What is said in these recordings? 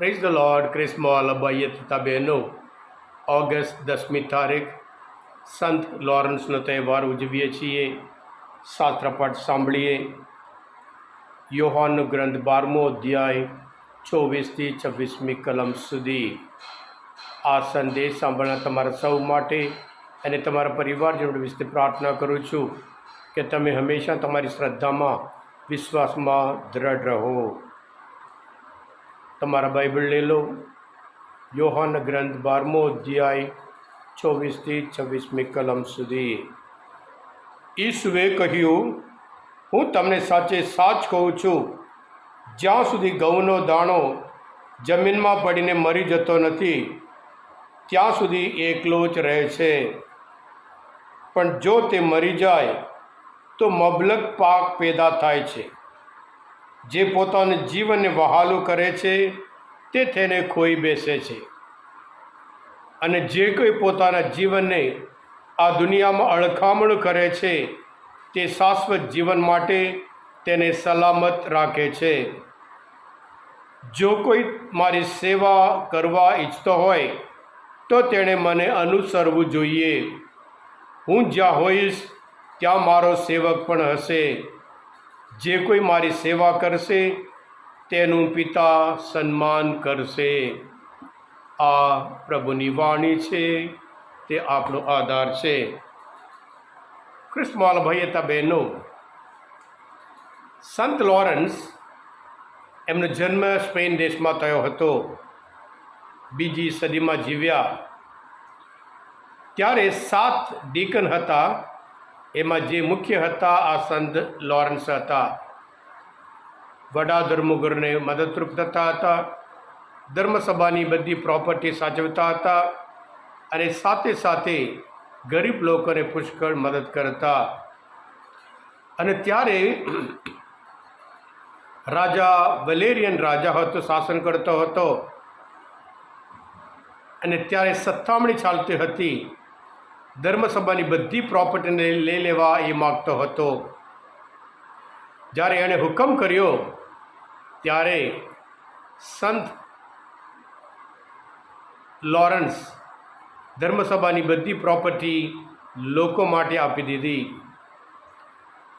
Praise the lord ક્રિસ્મોલ અલબાઈએ તથા બહેનો ઓગસ્ટ દસમી તારીખ સંત લોરન્સનો તહેવાર ઉજવીએ છીએ શાસ્ત્રપાઠ સાંભળીએ યોહાનનો ગ્રંથ બારમો અધ્યાય ચોવીસથી છવ્વીસમી કલમ સુધી આ સંદેશ સાંભળનાર તમારા સૌ માટે અને તમારા પરિવારજનો વિશે પ્રાર્થના કરું છું કે તમે હંમેશા તમારી શ્રદ્ધામાં વિશ્વાસમાં દ્રઢ રહો તમારા બાઇબલ લઈ લો. યોહાન ગ્રંથ બારમો અધ્યાય, ચોવીસથી છવ્વીસમી કલમ સુધી. ઈસુએ કહ્યું, હું તમને સાચે સાચ કહું છું. જ્યાં સુધી ઘઉંનો દાણો જમીનમાં પડીને મરી જતો નથી, ત્યાં સુધી એકલો જ રહે છે. પણ જો તે મરી જાય, તો મબલક પાક પેદા થાય છે. જે પોતાનું જીવનને વહાલું કરે છે, તે તેને ખોઈ બેસે છે. અને જે કોઈ પોતાના જીવનને આ દુનિયામાં અળખામણ કરે છે, તે શાશ્વત જીવન માટે તેને સલામત રાખે છે. જો કોઈ મારી સેવા કરવા ઈચ્છતો હોય, તો તેણે મને અનુસરવું જોઈએ. હું જ્યાં હોઈશ, ત્યાં મારો સેવક પણ હશે. જે કોઈ મારી સેવા કરશે, તેનું પિતા સન્માન કરશે. આ પ્રભુની વાણી છે, તે આપણો આધાર છે. ક્રિસ્માલ ભાઈ હતા બહેનો, સંત લોરન્સ એમનો જન્મ સ્પેન દેશમાં થયો હતો. બીજી સદીમાં જીવ્યા. ત્યારે સાત ડીકન હતા. એમાં જે મુખ્ય હતા આ સંત લોરન્સ હતા. વડા ધર્મગુરુને મદદરૂપ થતા હતા. ધર્મસભાની બધી પ્રોપર્ટી સાચવતા હતા અને સાથે સાથે ગરીબ લોકોને પુષ્કળ મદદ કરતા. અને ત્યારે રાજા વલેરિયન રાજા હતો, શાસન કરતો હતો. અને ત્યારે સત્તામણી ચાલતી હતી. ધર્મસભાની બધી પ્રોપર્ટીને લઈ લેવા એ માગતો હતો. જ્યારે એણે હુકમ કર્યો, ત્યારે સંત લોરન્સ ધર્મસભાની બધી પ્રોપર્ટી લોકો માટે આપી દીધી.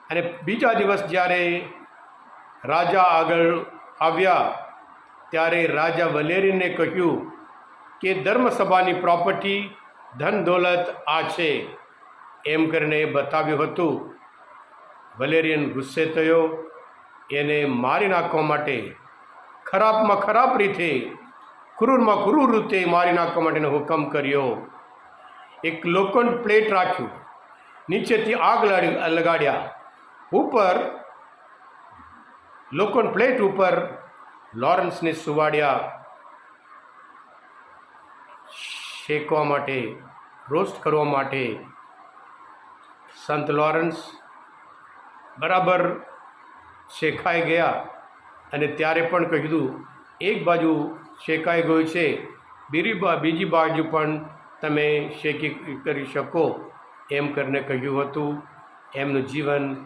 અને બીજા દિવસ જ્યારે રાજા આગળ આવ્યા, ત્યારે રાજા વલેરીને કહ્યું કે ધર્મસભાની પ્રોપર્ટી ધન દોલત આ છે એમ કરીને એ બતાવ્યું હતું. વલેરિયન ગુસ્સે થયો. એને મારી નાખવા માટે ખરાબમાં ખરાબ રીતે, ક્રૂરમાં ક્રૂર રીતે મારી નાખવા માટેનો હુકમ કર્યો. એક લોખંડ પ્લેટ રાખ્યું. નીચેથી આગ લાડી, લગાડ્યા. ઉપર લોખંડ પ્લેટ ઉપર લોરન્સને સુવાડ્યા. શેકવા માટે, રોસ્ટ કરવા માટે સંત લોરન્સ બરાબર શેકાઈ ગયા અને ત્યારે પણ કીધું, એક બાજુ શેકાઈ ગયું છે બીજી બા, બીજી બાજુ પણ તમે શેકી કરી શકો. એમ કરીને કહ્યું હતું. એમનું જીવન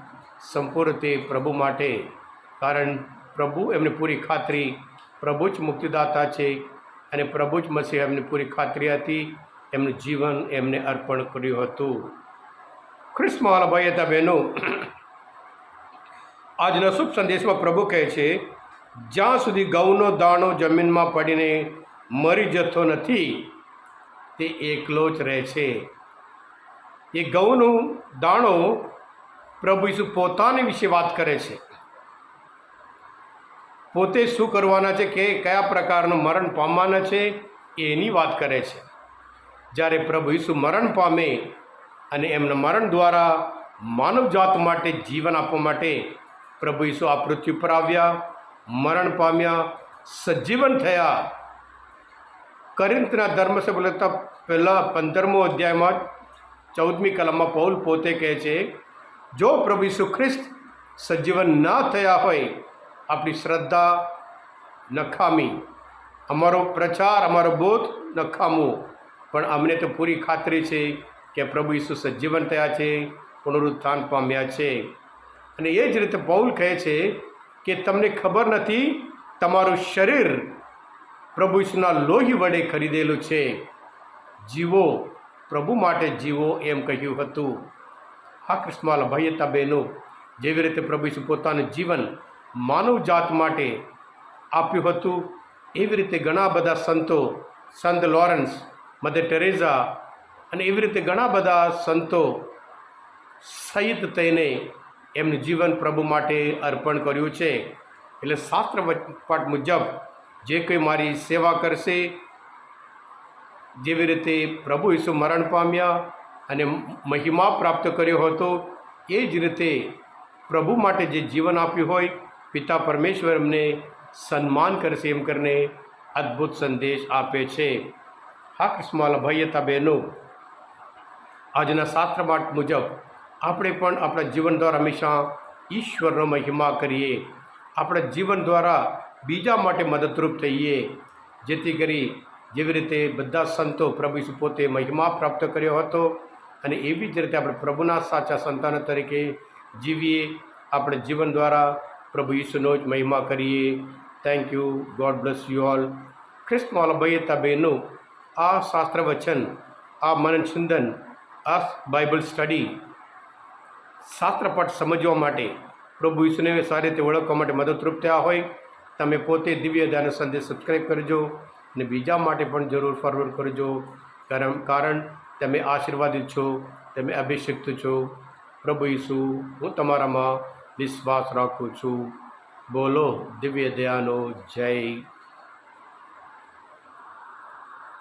સંપૂર્ણ તે પ્રભુ માટે, કારણ પ્રભુ એમને પૂરી ખાતરી, પ્રભુ જ મુક્તિદાતા છે. અને પ્રભુ જ મસીહ એમની પૂરી ખાતરી હતી એમનું જીવન એમને અર્પણ કર્યું હતું. ખ્રિસ્મવાલા ભાઈ હતા બહેનો, આજના શુભ સંદેશમાં પ્રભુ કહે છે, જ્યાં સુધી ગૌનો દાણો જમીનમાં પડીને મરી જતો નથી, તે એકલો જ રહે છે. એ ગૌનો દાણો પ્રભુ ઈસુ પોતાની વિશે વાત કરે છે. પોતે શું કરવાના છે, કે કયા પ્રકારનું મરણ પામવાના છે, એની વાત કરે છે. જ્યારે પ્રભુ ઈસુ મરણ પામે અને એમના મરણ દ્વારા માનવજાત માટે જીવન આપવા માટે પ્રભુ ઈસુ આ પૃથ્વી પર આવ્યા, મરણ પામ્યા, સજીવન થયા. કરિંતના ધર્મસભા લખતા પહેલાં પંદરમો અધ્યાયમાં ચૌદમી કલમમાં પૌલ પોતે કહે છે, જો પ્રભુ ઈસુ ખ્રિસ્ત સજીવન ન થયા હોય આપણી શ્રદ્ધા નખામી. અમારો પ્રચાર, અમારો બોધ નખામો. પણ અમને તો પૂરી ખાતરી છે કે પ્રભુ ઈસુ સજીવન થયા છે પુનરુત્થાન પામ્યા છે. અને એ જ રીતે પૌલ કહે છે કે તમને ખબર નથી, તમારું શરીર પ્રભુ ઈસુના લોહી વડે ખરીદેલું છે. જીવો પ્રભુ માટે જીવો એમ કહ્યું હતું. હા ભાઈ ભાઈતા બહેનો, જેવી રીતે પ્રભુ ઈસુ પોતાનું જીવન માનવ જાત માટે આપ્યું હતું. એવી રીતે ઘણા બધા સંતો, સંત લોરેન્સ, મધર ટેરેઝા અને એવી રીતે ઘણા બધા સંતો સહિત થઈને એમનું જીવન પ્રભુ માટે અર્પણ કર્યું છે. એટલે શાસ્ત્ર પાઠ મુજબ જે કોઈ મારી સેવા કરશે, જેવી રીતે પ્રભુ ઈસુ મરણ પામ્યા અને મહિમા પ્રાપ્ત કર્યો હતો, એ જ રીતે પ્રભુ માટે જે જીવન આપ્યું હોય પિતા પરમેશ્વર અમને સન્માન કરશે એમ કરીને અદ્ભુત સંદેશ આપે છે. હા, કૃષ્ણમાલા ભાઈ હતા બહેનો, આજના શાસ્ત્ર પાઠ મુજબ આપણે પણ આપણા જીવન દ્વારા હંમેશા ઈશ્વરનો મહિમા કરીએ. આપણા જીવન દ્વારા બીજા માટે મદદરૂપ થઈએ. જેથી કરી જેવી રીતે બધા સંતો પ્રભુ પોતે મહિમા પ્રાપ્ત કર્યો હતો અને એવી જ રીતે આપણે પ્રભુના સાચા સંતાનો તરીકે જીવીએ. આપણે જીવન દ્વારા પ્રભુ ઈસુનો જ મહિમા કરીએ. Thank you God bless you all ખ્રિસ્ત ભયતા બહેનો, આ શાસ્ત્ર વચન આ મનન ચિંતન આ બાઇબલ સ્ટડી શાસ્ત્રપાઠ સમજવા માટે પ્રભુ ઈસુને સારી રીતે ઓળખવા માટે મદદરૂપ થયા હોય, તમે પોતે દિવ્ય ધ્યાન સંદેશ સબસ્ક્રાઈબ કરજો અને બીજા માટે પણ જરૂર ફોરવર્ડ કરજો. કારણ કારણ તમે આશીર્વાદિત છો, તમે અભિષિક્ત છો. પ્રભુ ઈસુ, હું તમારામાં વિશ્વાસ રાખું છું. બોલો દિવ્ય દયાનો જય